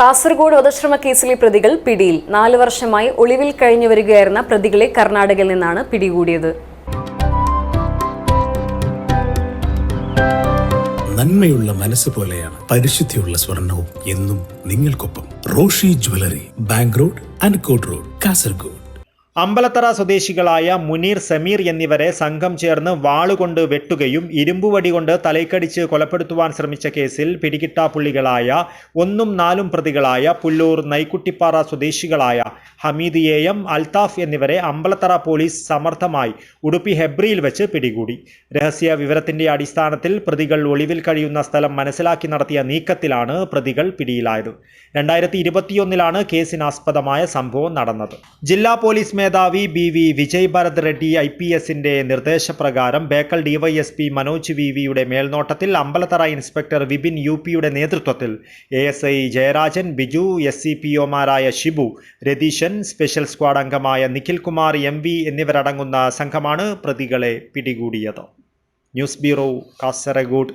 കാസർഗോഡ് വധശ്രമ കേസിലെ പ്രതികൾ പിടിയിൽ. നാല് വർഷമായി ഒളിവിൽ കഴിഞ്ഞു വരികയായിരുന്ന പ്രതികളെ കർണാടകയിൽ നിന്നാണ് പിടികൂടിയത്. നന്മയുള്ള മനസ്സ് പോലെയാണ് പരിശുദ്ധിയുള്ള സ്വർണവും എന്നും നിങ്ങൾക്കൊപ്പം Roshi jewellery bank road Ankot road Kasaragod. Ambalathara സ്വദേശികളായ മുനീർ സമീർ എന്നിവരെ സംഘം ചേർന്ന് വാളുകൊണ്ട് വെട്ടുകയും ഇരുമ്പുവടി കൊണ്ട് തലയ്ക്കടിച്ച് കൊലപ്പെടുത്തുവാൻ ശ്രമിച്ച കേസിൽ പിടികിട്ടാപ്പുള്ളികളായ ഒന്നും നാലും പ്രതികളായ പുല്ലൂർ നൈക്കുട്ടിപ്പാറ സ്വദേശികളായ ഹമീദ് എ എം അൽത്താഫ് എന്നിവരെ അമ്പലത്തറ പോലീസ് സമർത്ഥമായി ഉടുപ്പി ഹെബ്രിയിൽ വെച്ച് പിടികൂടി. രഹസ്യ വിവരത്തിന്റെ അടിസ്ഥാനത്തിൽ പ്രതികൾ ഒളിവിൽ കഴിയുന്ന സ്ഥലം മനസ്സിലാക്കി നടത്തിയ നീക്കത്തിലാണ് പ്രതികൾ പിടിയിലായത്. രണ്ടായിരത്തി ഇരുപത്തിയൊന്നിലാണ് കേസിനാസ്പദമായ സംഭവം നടന്നത്. ജില്ലാ പോലീസ് മേധാവി B V Vijay Bharat Reddy I P എസിന്റെ നിർദ്ദേശപ്രകാരം ബേക്കൽ ഡിവൈഎസ്പി മനോജ് വി വിയുടെ മേൽനോട്ടത്തിൽ അമ്പലത്തറ ഇൻസ്പെക്ടർ വിപിൻ യു പിയുടെ നേതൃത്വത്തിൽ A S I Jayarajan Biju S C P ഒമാരായ Shibu Ratheesan special squad അംഗമായ നിഖിൽ കുമാർ എം വി എന്നിവരടങ്ങുന്ന സംഘമാണ് പ്രതികളെ പിടികൂടിയത്. News bureau Kasaragod.